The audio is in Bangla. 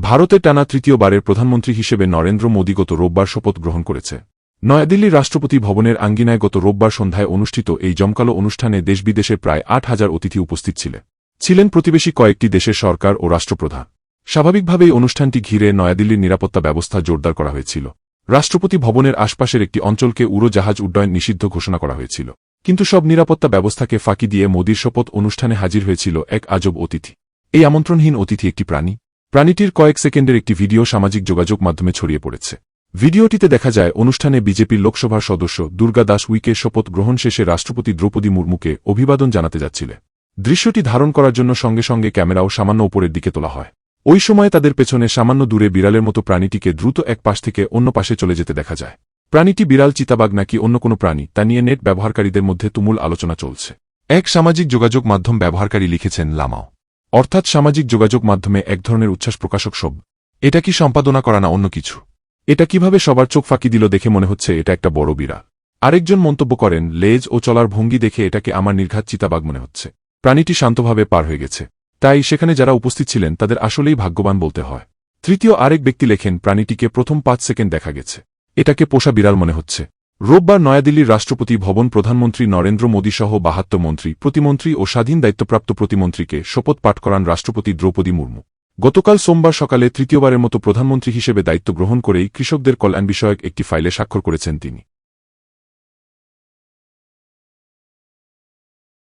ভারতে টানা তৃতীয়বারের প্রধানমন্ত্রী হিসেবে নরেন্দ্র মোদী গত রোববার শপথ গ্রহণ করেছে। নয়াদিল্লির রাষ্ট্রপতি ভবনের আঙ্গিনায় গত রোববার সন্ধ্যায় অনুষ্ঠিত এই জমকালো অনুষ্ঠানে দেশবিদেশের প্রায় আট হাজার অতিথি উপস্থিত ছিলেন ছিলেন প্রতিবেশী কয়েকটি দেশের সরকার ও রাষ্ট্রপ্রধান। স্বাভাবিকভাবেই অনুষ্ঠানটি ঘিরে নয়াদিল্লির নিরাপত্তা ব্যবস্থা জোরদার করা হয়েছিল। রাষ্ট্রপতি ভবনের আশপাশের একটি অঞ্চলকে উড়োজাহাজ উড্ডয়ন নিষিদ্ধ ঘোষণা করা হয়েছিল। কিন্তু সব নিরাপত্তা ব্যবস্থাকে ফাঁকি দিয়ে মোদীর শপথ অনুষ্ঠানে হাজির হয়েছিল এক আজব অতিথি। এই আমন্ত্রণহীন অতিথি একটি প্রাণী। প্রাণীটির কয়েক সেকেন্ডের একটি ভিডিও সামাজিক যোগাযোগ মাধ্যমে ছড়িয়ে পড়েছে। ভিডিওটিতে দেখা যায়, অনুষ্ঠানে বিজেপির লোকসভার সদস্য দুর্গা দাস উইকে শপথ গ্রহণ শেষে রাষ্ট্রপতি দ্রৌপদী মুর্মুকে অভিবাদন জানাতে যাচ্ছিলে দৃশ্যটি ধারণ করার জন্য সঙ্গে সঙ্গে ক্যামেরাও সামান্য উপরের দিকে তোলা হয়। ওই সময়ে তাদের পেছনে সামান্য দূরে বিড়ালের মতো প্রাণীটিকে দ্রুত এক পাশ থেকে অন্য পাশে চলে যেতে দেখা যায়। প্রাণীটি বিড়াল চিতাবাগ নাকি অন্য কোনো প্রাণী, তা নিয়ে নেট ব্যবহারকারীদের মধ্যে তুমুল আলোচনা চলছে। এক সামাজিক যোগাযোগ মাধ্যম ব্যবহারকারী লিখেছেন লামাও। অর্থাৎ সামাজিক যোগাযোগ মাধ্যমে এক ধরনের উচ্ছ্বাস প্রকাশক সব। এটা কি সম্পাদনা করা না অন্য কিছু? এটা কীভাবে সবার চোখ ফাঁকি দিল দেখে মনে হচ্ছে এটা একটা বড় বিড়াল। আরেকজন মন্তব্য করেন, লেজ ও চলার ভঙ্গি দেখে এটাকে আমার নির্ঘাত চিতাবাগ মনে হচ্ছে। প্রাণীটি শান্তভাবে পার হয়ে গেছে। তাই সেখানে যারা উপস্থিত ছিলেন তাদের আসলেই ভাগ্যবান বলতে হয়। তৃতীয় আরেক ব্যক্তি লেখেন, প্রাণীটিকে প্রথম পাঁচ সেকেন্ড দেখা গেছে। এটাকে পোষা বিড়াল মনে হচ্ছে। রোববার নয়াদিল্লির রাষ্ট্রপতি ভবন প্রধানমন্ত্রী নরেন্দ্র মোদী সহ বাহাত্তর মন্ত্রী, প্রতিমন্ত্রী ও স্বাধীন দায়িত্বপ্রাপ্ত প্রতিমন্ত্রীকে শপথ পাঠ করান রাষ্ট্রপতি দ্রৌপদী মুর্মু। গতকাল সোমবার সকালে তৃতীয়বারের মতো প্রধানমন্ত্রী হিসেবে দায়িত্ব গ্রহণ করেই কৃষকদের কল্যাণ বিষয়ক একটি ফাইলে স্বাক্ষর করেছেন তিনি।